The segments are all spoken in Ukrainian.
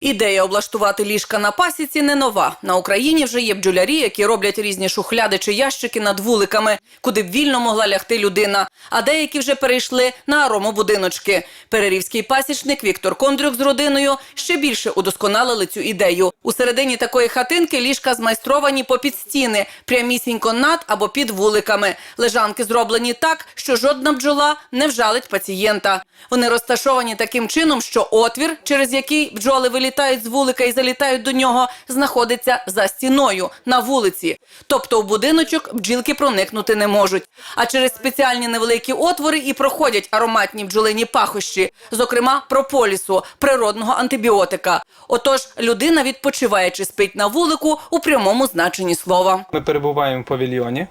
Ідея облаштувати ліжка на пасіці не нова. На Україні вже є бджолярі, які роблять різні шухляди чи ящики над вуликами, куди б вільно могла лягти людина. А деякі вже перейшли на аромобудиночки. Перерівський пасічник Віктор Кондрюк з родиною ще більше удосконалили цю ідею. У середині такої хатинки ліжка змайстровані попід стіни, прямісінько над або під вуликами. Лежанки зроблені так, що жодна бджола не вжалить пацієнта. Вони розташовані таким чином, що отвір, через який бджоли вилітають з вулика і залітають до нього, знаходиться за стіною на вулиці. Тобто в будиночок бджілки проникнути не можуть. А через спеціальні невеликі отвори і проходять ароматні бджолині пахощі, зокрема прополісу, природного антибіотика. Отож, людина відпочиває чи спить на вулику у прямому значенні слова. Ми перебуваємо в павільйоні,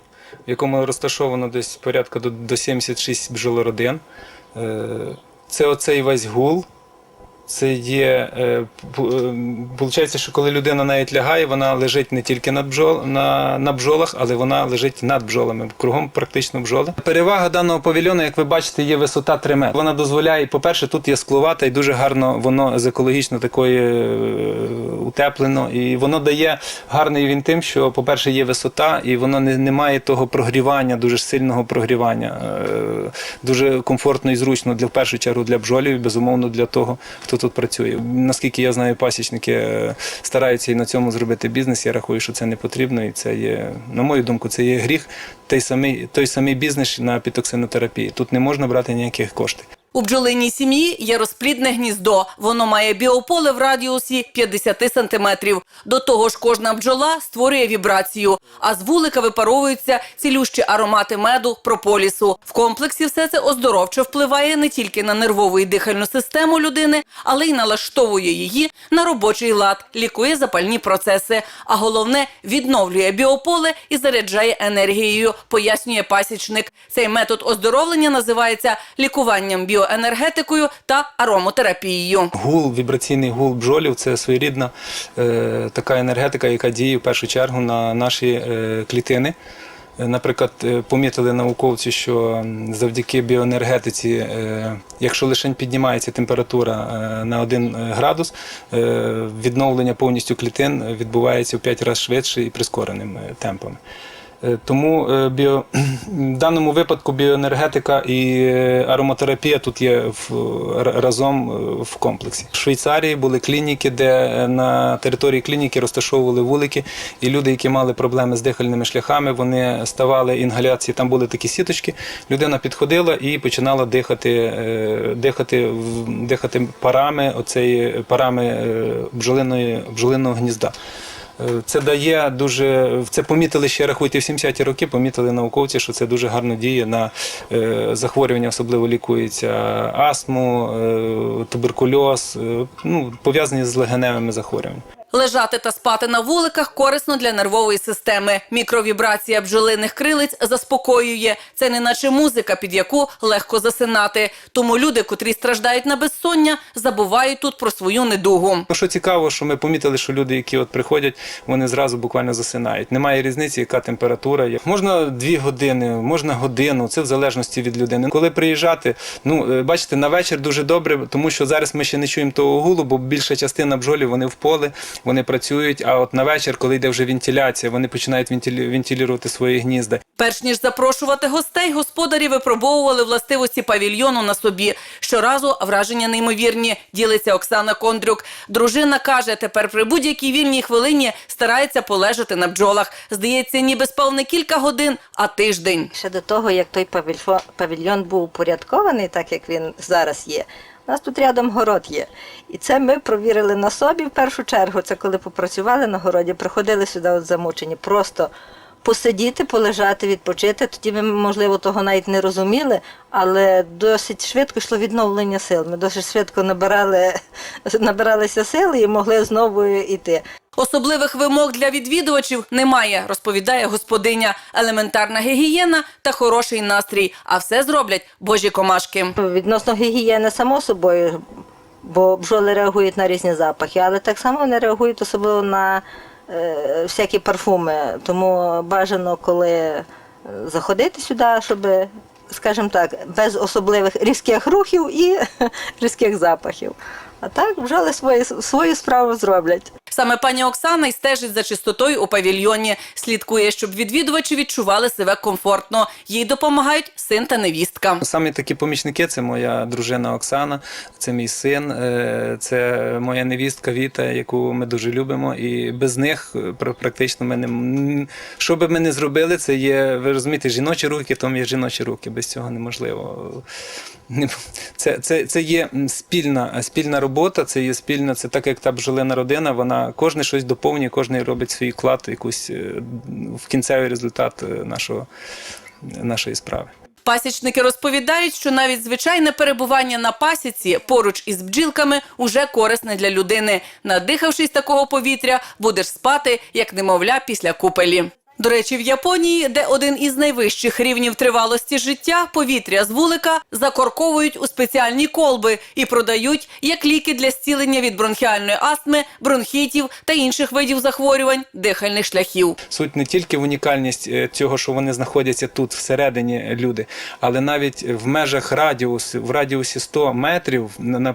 в якому розташовано десь порядка до, до 76 бджолородин. Е, Це оцей весь гул. Це є, е, виходить, що коли людина навіть лягає, вона лежить не тільки над бджол, на, на бджолах, але вона лежить над бджолами. Кругом практично бджоли. Перевага даного павільйону, як ви бачите, є висота 3 метри. Вона дозволяє, по-перше, тут є скловата і дуже гарно воно з екологічно такої е, утеплено. І воно дає гарний він тим, що, по-перше, є висота, і воно не, не має того прогрівання, дуже сильного прогрівання. Е, Дуже комфортно і зручно для в першу чергу для бджолів, і безумовно для того, хто тут працює. Наскільки я знаю, пасічники е, стараються і на цьому зробити бізнес. Я рахую, що це не потрібно, і це є, на мою думку, це є гріх. Той самий, той самий бізнес на пітоксинотерапії. Тут не можна брати ніяких коштів. У бджолиній сім'ї є розплідне гніздо. Воно має біополе в радіусі 50 сантиметрів. До того ж, кожна бджола створює вібрацію, а з вулика випаровуються цілющі аромати меду, прополісу. В комплексі все це оздоровчо впливає не тільки на нервову і дихальну систему людини, але й налаштовує її на робочий лад, лікує запальні процеси. А головне відновлює біополе і заряджає енергією, пояснює пасічник. Цей метод оздоровлення називається лікуванням біоенергетикою та аромотерапією. Гул, вібраційний гул бджолів це своєрідна е, така енергетика, яка діє в першу чергу на наші е, клітини. Е, Наприклад, е, помітили науковці, що завдяки біоенергетиці, е, якщо лише піднімається температура на 1 градус, відновлення повністю клітин відбувається в 5 разів швидше і прискореним темпами. Е, Тому е, біо, в даному випадку біоенергетика і е, ароматерапія тут є в, разом е, в комплексі. В Швейцарії були клініки, де е, на території клініки розташовували вулики, і люди, які мали проблеми з дихальними шляхами, вони ставали інгаляції. Там були такі сіточки. Людина підходила і починала дихати, е, дихати, дихати парами, оцеї парами е, бджолиної, бджолиного гнізда. Це дає дуже це помітили ще рахуйте в 70-ті роки. Помітили науковці, що це дуже гарно діє на е, захворювання, особливо лікується астму, е, туберкульоз, е, ну пов'язані з легеневими захворюваннями. Лежати та спати на вуликах корисно для нервової системи. Мікровібрація бджолиних крилиць заспокоює. Це не наче музика, під яку легко засинати. Тому люди, котрі страждають на безсоння, забувають тут про свою недугу. Ну, Що цікаво, що ми помітили, що люди, які от приходять, вони зразу буквально засинають. Немає різниці, яка температура є. Можна дві години, можна годину. Це в залежності від людини. Коли приїжджати, ну е, бачите, на вечір дуже добре, тому що зараз ми ще не чуємо того гулу, бо більша частина бджолів вони в полі, вони працюють. А от на вечір, коли йде вже вентиляція, вони починають вентилі- вентилювати свої гнізда. Перш ніж запрошувати гостей, господарі випробовували властивості павільйону на собі. Щоразу враження неймовірні, ділиться Оксана Кондрюк. Дружина каже, тепер при будь-якій вільній хвилині старається полежати на бджолах. Здається, ніби спав не кілька годин, а тиждень. Ще до того, як той павільйон був упорядкований, так як він зараз є. У нас тут рядом город є. І це ми провірили на собі в першу чергу. Це коли попрацювали на городі, приходили сюди от замучені. Просто посидіти, полежати, відпочити. Тоді ми, можливо, того навіть не розуміли, але досить швидко йшло відновлення сил. Ми досить швидко набирали, набиралися сили і могли знову йти. Особливих вимог для відвідувачів немає, розповідає господиня. Елементарна гігієна та хороший настрій. А все зроблять божі комашки. Відносно гігієни, само собою, бо бджоли реагують на різні запахи, але так само вони реагують особливо на е, всякі парфуми. Тому бажано, коли е, заходити сюди, щоб, скажімо так, без особливих різких рухів і різких запахів. А так бджоли свої, свою справу зроблять. Саме пані Оксана й стежить за чистотою у павільйоні. Слідкує, щоб відвідувачі відчували себе комфортно. Їй допомагають син та невістка. Самі такі помічники це моя дружина Оксана, це мій син, е, це моя невістка Віта, яку ми дуже любимо. І без них е, практично ми не що би ми не зробили, це є, ви розумієте, жіночі руки, то є жіночі руки. Без цього неможливо. Не- Це, це, це є спільна, спільна робота, це є спільна, це так як та бджолина родина. Вона кожен щось доповнює, кожен робить свій вклад, якусь е, в кінцевий результат е, нашого, нашої справи. Пасічники розповідають, що навіть звичайне перебування на пасіці поруч із бджілками уже корисне для людини. Надихавшись такого повітря, будеш спати як немовля після купелі. До речі, в Японії, де один із найвищих рівнів тривалості життя, повітря з вулика закорковують у спеціальні колби і продають як ліки для зцілення від бронхіальної астми, бронхітів та інших видів захворювань дихальних шляхів. Суть не тільки в унікальність е, цього, що вони знаходяться тут всередині люди, але навіть в межах радіусу, в радіусі 100 метрів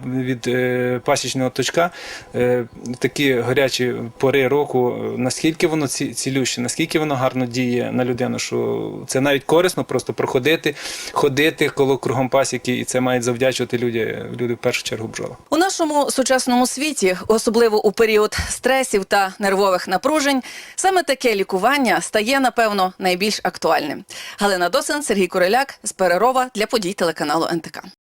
від е, пасічного точка е, такі гарячі пори року, е, наскільки воно ці- цілюще, наскільки воно гарно діє на людину, що це навіть корисно просто проходити, ходити коло кругом пасіки, і це мають завдячувати люди, люди в першу чергу бджола. У нашому сучасному світі, особливо у період стресів та нервових напружень, саме таке лікування стає напевно найбільш актуальним. Галина Досин, Сергій Куриляк з Перерова для подій телеканалу НТК.